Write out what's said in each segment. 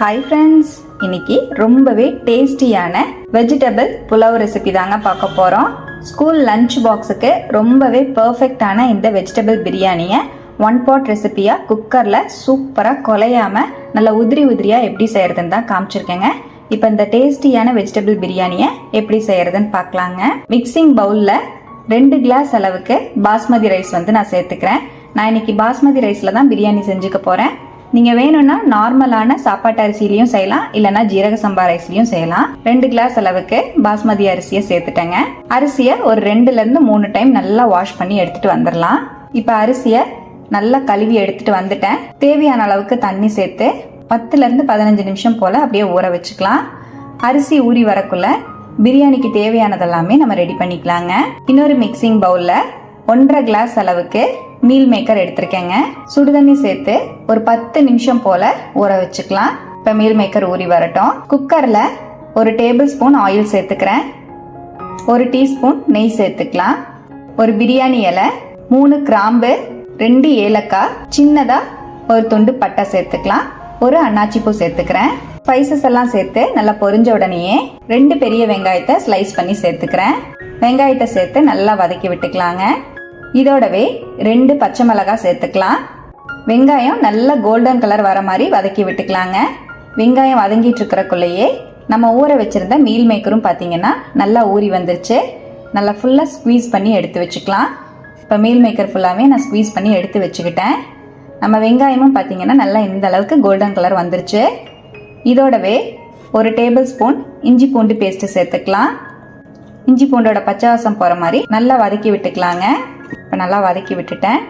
Hi friends இன்னைக்கு ரொம்பவே டேஸ்டியான வெஜிடபிள் புலாவ் ரெசிபி தாங்க பார்க்க போகிறோம் ஸ்கூல் லஞ்ச் பாக்ஸுக்கு ரொம்பவே பர்ஃபெக்டான இந்த வெஜிடபிள் பிரியாணியை ஒன் பாட் ரெசிபியாக குக்கரில் சூப்பராக குலையாமல் நல்ல உதிரி உதிரியாக எப்படி செய்கிறதுன்னு தான் காமிச்சிருக்கேங்க. இப்போ இந்த டேஸ்டியான வெஜிடபிள் பிரியாணியை எப்படி செய்கிறதுன்னு பார்க்கலாங்க. மிக்சிங் பவுலில் ரெண்டு கிளாஸ் அளவுக்கு பாஸ்மதி ரைஸ் வந்து நான் சேர்த்துக்கிறேன். நான் இன்னைக்கு பாஸ்மதி ரைஸில் தான் பிரியாணி செஞ்சுக்க போகிறேன் நீங்கள் வேணும்னா நார்மலான சாப்பாட்டு அரிசிலையும் செய்யலாம் இல்லைனா ஜீரக சம்பா ரைஸ்லையும் செய்யலாம். ரெண்டு கிளாஸ் அளவுக்கு பாஸ்மதி அரிசியை சேர்த்துட்டேங்க. அரிசியை ஒரு ரெண்டுலேருந்து மூணு டைம் நல்லா வாஷ் பண்ணி எடுத்துகிட்டு வந்துடலாம். இப்போ அரிசியை நல்லா கழுவி எடுத்துகிட்டு வந்துட்டேன். தேவையான அளவுக்கு தண்ணி சேர்த்து பத்துலேருந்து பதினஞ்சு நிமிஷம் போல் அப்படியே ஊற வச்சுக்கலாம். அரிசி ஊறி வரக்குள்ள பிரியாணிக்கு தேவையானதெல்லாமே நம்ம ரெடி பண்ணிக்கலாங்க. இன்னொரு மிக்சிங் பவுலில் ஒன்றரை கிளாஸ் அளவுக்கு மீல் மேக்கர் எடுத்திருக்கேங்க. சுடுதண்ணி சேர்த்து ஒரு பத்து நிமிஷம் போல ஊற வச்சுக்கலாம். இப்போ மீல் மேக்கர் ஊறி வரட்டும். குக்கரில் ஒரு டேபிள் ஸ்பூன் ஆயில் சேர்த்துக்கிறேன். ஒரு டீஸ்பூன் நெய் சேர்த்துக்கலாம். ஒரு பிரியாணி இலை மூணு கிராம்பு ரெண்டு ஏலக்காய் சின்னதா ஒரு துண்டு பட்டை சேர்த்துக்கலாம். ஒரு அன்னாச்சி பூ சேர்த்துக்கிறேன். ஸ்பைசஸ் எல்லாம் சேர்த்து நல்லா பொரிஞ்ச உடனேயே ரெண்டு பெரிய வெங்காயத்தை ஸ்லைஸ் பண்ணி சேர்த்துக்கிறேன். வெங்காயத்தை சேர்த்து நல்லா வதக்கி விட்டுக்கலாங்க. இதோடவே ரெண்டு பச்சை மிளகாய் சேர்த்துக்கலாம். வெங்காயம் நல்ல கோல்டன் கலர் வர மாதிரி வதக்கி விட்டுக்கலாங்க. வெங்காயம் வதங்கிட்டு இருக்கிறக்குள்ளேயே நம்ம ஊற வச்சுருந்த மீல் மேக்கரும் பார்த்தீங்கன்னா நல்லா ஊறி வந்துருச்சு. நல்லா ஃபுல்லாக ஸ்க்வீஸ் பண்ணி எடுத்து வச்சுக்கலாம். இப்போ மீல் மேக்கர் ஃபுல்லாகவே நான் ஸ்க்வீஸ் பண்ணி எடுத்து வச்சுக்கிட்டேன். நம்ம வெங்காயமும் பார்த்தீங்கன்னா நல்லா இந்த அளவுக்கு கோல்டன் கலர் வந்துருச்சு. இதோடவே ஒரு டேபிள் ஸ்பூன் இஞ்சி பூண்டு பேஸ்ட்டு சேர்த்துக்கலாம். இஞ்சி பூண்டோட பச்சை வாசம் போகிற மாதிரி நல்லா வதக்கி விட்டுக்கலாங்க. இப்போ நல்லா வதக்கி விட்டுட்டேன்.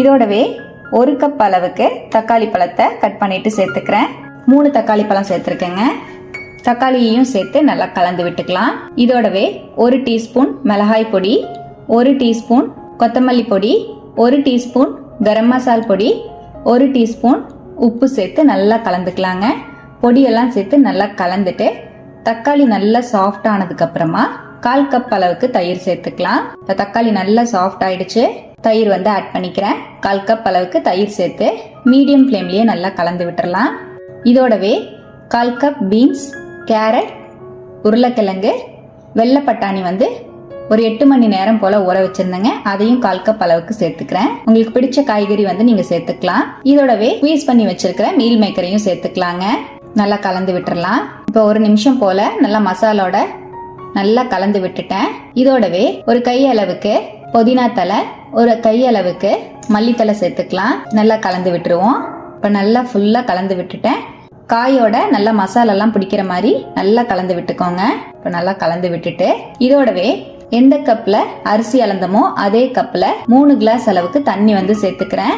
இதோடவே ஒரு கப் அளவுக்கு தக்காளி பழத்தை கட் பண்ணிட்டு சேர்த்துக்கிறேன். மூணு தக்காளி பழம் சேர்த்துருக்கேங்க. தக்காளியையும் சேர்த்து நல்லா கலந்து விட்டுக்கலாம். இதோடவே ஒரு டீஸ்பூன் மிளகாய் பொடி ஒரு டீஸ்பூன் கொத்தமல்லி பொடி ஒரு டீஸ்பூன் கரம் மசால் பொடி ஒரு டீஸ்பூன் உப்பு சேர்த்து நல்லா கலந்துக்கலாங்க. பொடியெல்லாம் சேர்த்து நல்லா கலந்துட்டு தக்காளி நல்லா சாஃப்ட் ஆனதுக்கு அப்புறமா கால் கப் அளவுக்கு தயிர் சேர்த்துக்கலாம். இப்போ தக்காளி நல்லா சாஃப்ட் ஆயிடுச்சு. தயிர் வந்து ஆட் பண்ணிக்கிறேன். கால் கப் அளவுக்கு தயிர் சேர்த்து மீடியம் ஃப்ளேம்லயே நல்லா கலந்து விட்டுறலாம். இதோடவே கால் கப் பீன்ஸ் கேரட் உருளைக்கிழங்கு வெள்ளை பட்டாணி வந்து ஒரு எட்டு மணி நேரம் போல ஊற வச்சிருந்தேங்க. அதையும் கால் கப் அளவுக்கு சேர்த்துக்கிறேன். உங்களுக்கு பிடிச்ச காய்கறி வந்து நீங்க சேர்த்துக்கலாம். இதோடவே ஸ்குவீஸ் பண்ணி வச்சிருக்கிற மீல் மேக்கரையும் சேர்த்துக்கலாங்க. நல்லா கலந்து விட்டுறலாம். இப்போ ஒரு நிமிஷம் போல நல்லா மசாலோட நல்லா கலந்து விட்டுட்டேன். இதோடவே ஒரு கை அளவுக்கு புதினா தலை ஒரு கை அளவுக்கு மல்லித்தலை சேர்த்துக்கலாம். நல்லா கலந்து விட்டுருவோம். இப்போ நல்லா ஃபுல்லாக கலந்து விட்டுட்டேன். காயோட நல்லா மசாலாலாம் பிடிக்கிற மாதிரி நல்லா கலந்து விட்டுக்கோங்க. இப்போ நல்லா கலந்து விட்டுட்டு இதோடவே எந்த கப்பில் அரிசி அளந்தமோ அதே கப்பில் மூணு கிளாஸ் அளவுக்கு தண்ணி வந்து சேர்த்துக்கிறேன்.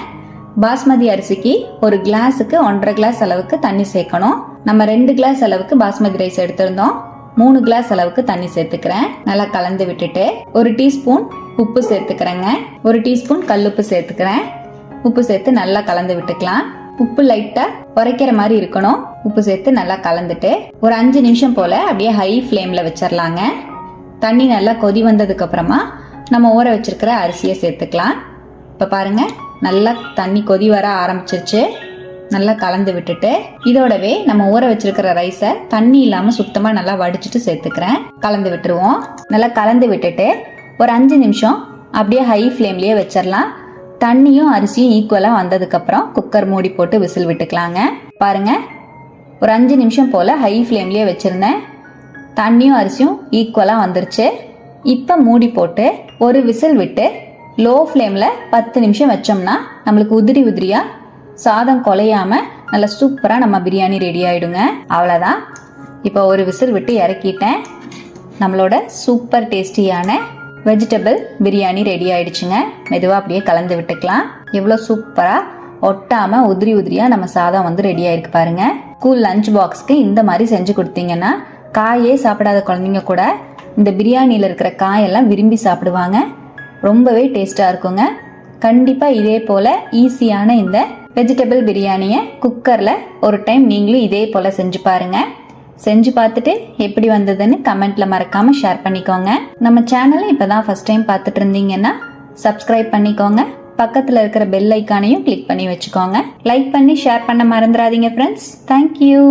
பாஸ்மதி அரிசிக்கு ஒரு கிளாஸுக்கு ஒன்றரை கிளாஸ் அளவுக்கு தண்ணி சேர்க்கணும். நம்ம ரெண்டு கிளாஸ் அளவுக்கு பாஸ்மதி ரைஸ் எடுத்திருந்தோம். மூணு கிளாஸ் அளவுக்கு தண்ணி சேர்த்துக்கிறேன். நல்லா கலந்து விட்டுட்டு ஒரு டீஸ்பூன் உப்பு சேர்த்துக்கிறேங்க. ஒரு டீஸ்பூன் கல்லுப்பு சேர்த்துக்கிறேன். உப்பு சேர்த்து நல்லா கலந்து விட்டுக்கலாம். உப்பு லைட்டா உரைக்கிற மாதிரி இருக்கணும். உப்பு சேர்த்து நல்லா கலந்துட்டு ஒரு அஞ்சு நிமிஷம் போல அப்படியே ஹை ஃப்ளேம்ல வச்சிடலாங்க தண்ணி நல்லா கொதி வந்ததுக்கு அப்புறமா நம்ம ஊற வச்சிருக்கிற அரிசியை சேர்த்துக்கலாம். இப்போ பாருங்க. நல்லா தண்ணி கொதி வர ஆரம்பிச்சிருச்சு. நல்லா கலந்து விட்டுட்டு இதோடவே நம்ம ஊற வச்சிருக்கிற ரைஸை தண்ணி இல்லாமல் சுத்தமாக நல்லா வடிச்சிட்டு சேர்த்துக்கிறேன். கலந்து விட்டுருவோம். நல்லா கலந்து விட்டுட்டு ஒரு அஞ்சு நிமிஷம் அப்படியே ஹை ஃப்ளேம்லேயே வச்சிடலாம் தண்ணியும் அரிசியும் ஈக்குவலாக வந்ததுக்கப்புறம் குக்கர் மூடி போட்டு விசில் விட்டுக்கலாங்க. பாருங்க ஒரு அஞ்சு நிமிஷம் போல் ஹை ஃப்ளேம்லேயே வச்சுருந்தேன். தண்ணியும் அரிசியும் ஈக்குவலாக வந்துருச்சு. இப்போ மூடி போட்டு ஒரு விசில் விட்டு லோ ஃப்ளேமில் பத்து நிமிஷம் வச்சோம்னா நம்மளுக்கு உதிரி உதிரியாக சாதம் குலையாமல் நல்லா சூப்பராக நம்ம பிரியாணி ரெடி ஆகிடுங்க அவ்வளோதான் இப்போ ஒரு விசில் விட்டு இறக்கிட்டேன். நம்மளோட சூப்பர் டேஸ்டியான வெஜிடபிள் பிரியாணி ரெடி ஆயிடுச்சுங்க. மெதுவாக அப்படியே கலந்து விட்டுக்கலாம். எவ்வளோ சூப்பராக ஒட்டாமல் உதிரி உதிரியாக நம்ம சாதம் வந்து ரெடி ஆயிருக்கு பாருங்க. ஸ்கூல் லஞ்ச் பாக்ஸ்க்கு இந்த மாதிரி செஞ்சு கொடுத்தீங்கன்னா காயே சாப்பிடாத குழந்தைங்க கூட இந்த பிரியாணியில் இருக்கிற காயெல்லாம் விரும்பி சாப்பிடுவாங்க. ரொம்பவே டேஸ்ட்டாக இருக்குங்க. கண்டிப்பாக இதே போல் ஈஸியான இந்த வெஜிடபிள் பிரியாணியை குக்கரில் ஒரு டைம் நீங்களும் இதே போல் செஞ்சு பாருங்கள் செஞ்சு பார்த்துட்டு எப்படி வந்ததுன்னு கமெண்ட்டில் மறக்காமல் ஷேர் பண்ணிக்கோங்க. நம்ம சேனலை இப்போ தான் ஃபர்ஸ்ட் டைம் பார்த்துட்டு இருந்தீங்கன்னா சப்ஸ்கிரைப் பண்ணிக்கோங்க. பக்கத்தில் இருக்கிற பெல் ஐக்கானையும் கிளிக் பண்ணி வச்சுக்கோங்க. லைக் பண்ணி ஷேர் பண்ண மறந்துடாதீங்க ஃப்ரெண்ட்ஸ் தேங்க்யூ